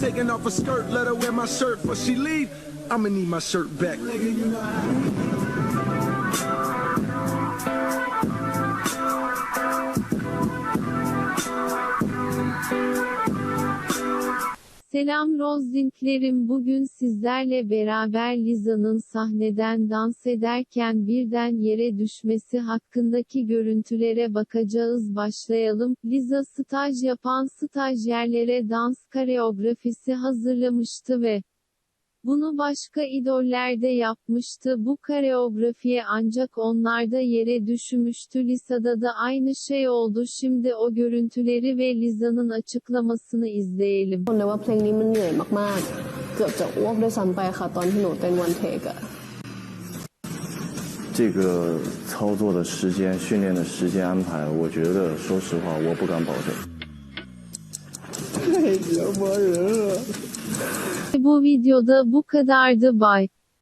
Taking off a skirt, let her wear my shirt, but she leave. I'ma need my shirt back. Selam Rozinklerim bugün sizlerle beraber Liza'nın sahneden dans ederken birden yere düşmesi hakkındaki görüntülere bakacağız başlayalım. Liza staj yapan stajyerlere dans koreografisi hazırlamıştı ve bunu başka idoller de yapmıştı. Bu koreografiye ancak onlar da yere düşmüştü. Lisa'da da aynı şey oldu. Şimdi o görüntüleri ve Liza'nın açıklamasını izleyelim. คนเลยว่าเพลงนี้มันเหนื่อยมากๆ เกือบจะอ้วกด้วยซ้ำไปค่ะ ตอนที่หนูเต้นวันเทกอะ 这个操作的时间、训练的时间安排，我觉得说实话，我不敢保证。 bu videoda bu kadardı bay.